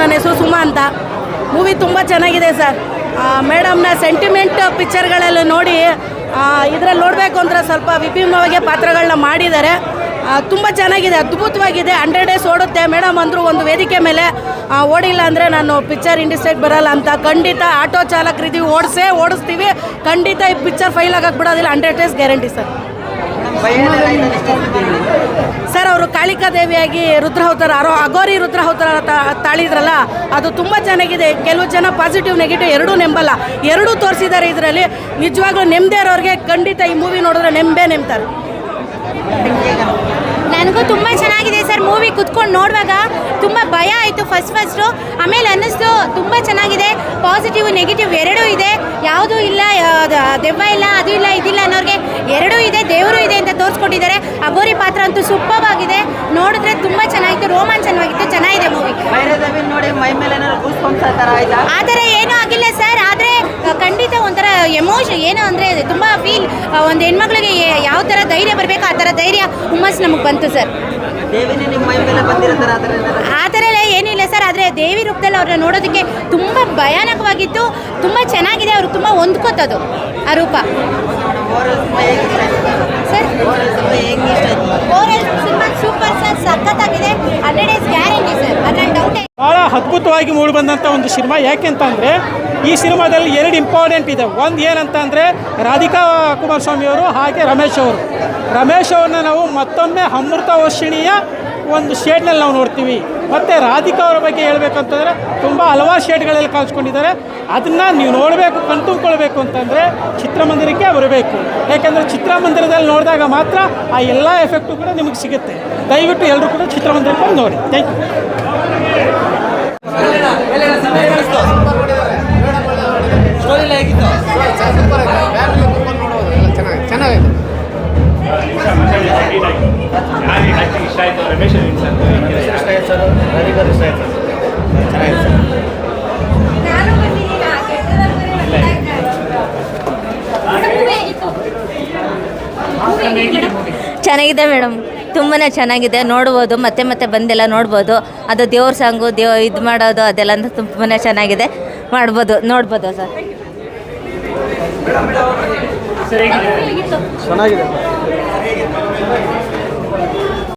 ನನ್ನ ಹೆಸರು ಸುಮಾ ಅಂತ. ಮೂವಿ ತುಂಬ ಚೆನ್ನಾಗಿದೆ ಸರ್ ಮೇಡಮ್ನ ಸೆಂಟಿಮೆಂಟ್ ಪಿಕ್ಚರ್ಗಳೆಲ್ಲ ನೋಡಿ ಇದರಲ್ಲಿ ನೋಡಬೇಕು ಅಂದರೆ ಸ್ವಲ್ಪ ವಿಭಿನ್ನವಾಗಿ ಪಾತ್ರಗಳನ್ನ ಮಾಡಿದ್ದಾರೆ. ತುಂಬ ಚೆನ್ನಾಗಿದೆ, ಅದ್ಭುತವಾಗಿದೆ ಹಂಡ್ರೆಡ್ ಡೇಸ್ ಓಡುತ್ತೆ. ಮೇಡಮ್ ಅಂದರು ಒಂದು ವೇದಿಕೆ ಮೇಲೆ ಓಡಿಲ್ಲ ಅಂದರೆ ನಾನು ಪಿಕ್ಚರ್ ಇಂಡಸ್ಟ್ರಿಗೆ ಬರಲ್ಲ ಅಂತ. ಖಂಡಿತ ಆಟೋ ಚಾಲಕರಿದ್ದೀವಿ ಓಡಿಸೇ ಓಡಿಸ್ತೀವಿ. ಖಂಡಿತ ಈ ಪಿಕ್ಚರ್ ಫೈಲ್ ಆಗಕ್ಕೆ ಬಿಡೋದಿಲ್ಲ. Hundred days guarantee sir Kalika ದೇವಿಯಾಗಿ ರುದ್ರ ಅವತಾರ ಅರೋ ಅಗೋರಿ ರುದ್ರ ಅವತಾರ ತಾಳಿದ್ರಲ್ಲ, ಅದು ತುಂಬ ಚೆನ್ನಾಗಿದೆ. ಕೆಲವು ಜನ ಪಾಸಿಟಿವ್ ನೆಗೆಟಿವ್ ಎರಡೂ ನೆಂಬಲ್ಲ. ಎರಡೂ ತೋರಿಸಿದ್ದಾರೆ ಇದರಲ್ಲಿ. ನಿಜವಾಗ್ಲೂ ನೆಮ್ಮದೇ ಇರೋರಿಗೆ ಖಂಡಿತ ಈ ಮೂವಿ ನೋಡಿದ್ರೆ ನೆಂಬೆ ನೆಮ್ತಾರೆ. ನನಗೂ ತುಂಬ ಚೆನ್ನಾಗಿದೆ ಸರ್ ಮೂವಿ ಕುತ್ಕೊಂಡು ನೋಡುವಾಗ. ತುಂಬ ಭಯ ಆಯಿತು ಫಸ್ಟ್ ಫಸ್ಟು ಆಮೇಲೆ ಅನ್ನಿಸ್ತು, ತುಂಬ ಚೆನ್ನಾಗಿದೆ. ಪಾಸಿಟಿವ್ ನೆಗೆಟಿವ್ ಎರಡೂ ಇದೆ. ಯಾವುದೂ ಇಲ್ಲ ದೆವ್ವ ಇಲ್ಲ, ಅದು ಇಲ್ಲ, ಇದಿಲ್ಲ ಅನ್ನೋರಿಗೆ ಎರಡೂ ಇದೆ, ದೇವರೂ ಇದೆ ಅಂತ ತೋರಿಸ್ಕೊಟ್ಟಿದ್ದಾರೆ ಅಗೋರಿ ಪಾತ್ರ ಅಂತೂ ಸೂಪರ್ವಾಗಿದೆ ನೋಡಿದ್ರೆ ತುಂಬ ಚೆನ್ನಾಗಿತ್ತು ರೋಮಾಂಚನವಾಗಿತ್ತು ಚೆನ್ನಾಗಿದೆ ಮೂವಿ ನೋಡಿ ಮೈ ಮೇಲೆ ಆ ಥರ ಏನೂ ಆಗಿಲ್ಲ ಸರ್ ಆದರೆ ಖಂಡಿತ ಒಂಥರ ಎಮೋಷನ್ ಏನು ಅಂದರೆ ತುಂಬ ಫೀಲ್ ಒಂದು ಹೆಣ್ಮಕ್ಳಿಗೆ ಯಾವ ಥರ ಧೈರ್ಯ ಬರಬೇಕು ಆ ಥರ ಧೈರ್ಯ ಹುಮ್ಮಸ್ ನಮಗೆ ಬಂತು ಸರ್. ಆ ಥರ ಎಲ್ಲ ಏನಿಲ್ಲ ಸರ್ ಆದರೆ ದೇವಿ ರೂಪದಲ್ಲಿ ಅವ್ರನ್ನ ನೋಡೋದಕ್ಕೆ ತುಂಬ ಭಯಾನಕವಾಗಿತ್ತು ತುಂಬ ಚೆನ್ನಾಗಿದೆ ಅವರು ತುಂಬ ಹೊಂದ್ಕೋತದು ಆ ರೂಪ. ಸರ್? ಸಖತ್ತಾಗಿದೆ. Hundred guarantee sir. ಅದ್ರಲ್ಲಿ ಡೌಟ್ ಭಾಳ ಅದ್ಭುತವಾಗಿ ಮೂಡಿಬಂದಂಥ ಒಂದು ಸಿನಿಮಾ. ಯಾಕೆಂತಂದರೆ ಈ ಸಿನಿಮಾದಲ್ಲಿ ಎರಡು ಇಂಪಾರ್ಟೆಂಟ್ ಇದೆ. ಒಂದು ಏನಂತ ಅಂದರೆ ರಾಧಿಕಾ ಕುಮಾರಸ್ವಾಮಿ ಅವರು ಹಾಗೆ ರಮೇಶ್ ಅವರು. ರಮೇಶ್ ಅವ್ರನ್ನ ನಾವು ಮತ್ತೊಮ್ಮೆ ಅಮೃತ ವರ್ಷಿಣಿಯ ಒಂದು ಶೇಡ್ನಲ್ಲಿ ನಾವು ನೋಡ್ತೀವಿ. ಮತ್ತು ರಾಧಿಕಾ ಅವರ ಬಗ್ಗೆ ಹೇಳಬೇಕಂತಂದರೆ ತುಂಬ ಹಲವಾರು ಶೇಡ್ಗಳಲ್ಲಿ ಕಾಣಿಸ್ಕೊಂಡಿದ್ದಾರೆ. ಅದನ್ನು ನೀವು ನೋಡಬೇಕು ಕಣ್ತುಂಬ್ಕೊಳ್ಬೇಕು ಅಂತಂದರೆ ಚಿತ್ರಮಂದಿರಕ್ಕೆ ಬರಬೇಕು ಯಾಕೆಂದರೆ ಚಿತ್ರಮಂದಿರದಲ್ಲಿ ನೋಡಿದಾಗ ಮಾತ್ರ ಆ ಎಲ್ಲ ಎಫೆಕ್ಟು ಕೂಡ ನಿಮಗೆ ಸಿಗುತ್ತೆ. ದಯವಿಟ್ಟು ಎಲ್ಲರೂ ಕೂಡ ಚಿತ್ರಮಂದಿರಕ್ಕೆ ನೋಡಿ. ಥ್ಯಾಂಕ್ ಯು ಆಯ್ತು ಚೆನ್ನಾಗಿದೆ ಮೇಡಮ್. ತುಂಬಾ ಚೆನ್ನಾಗಿದೆ. ನೋಡ್ಬೋದು. ಮತ್ತೆ ಮತ್ತೆ ಬಂದೆಲ್ಲ ನೋಡ್ಬೋದು. ಅದು ದೇವ್ರ ಸಾಂಗು ದೇವ್ ಇದು ಮಾಡೋದು ಅದೆಲ್ಲ ಅಂತ ತುಂಬಾ ಚೆನ್ನಾಗಿದೆ. ಮಾಡ್ಬೋದು. ನೋಡ್ಬೋದು ಸರ್. ಚೆನ್ನಾಗಿದೆ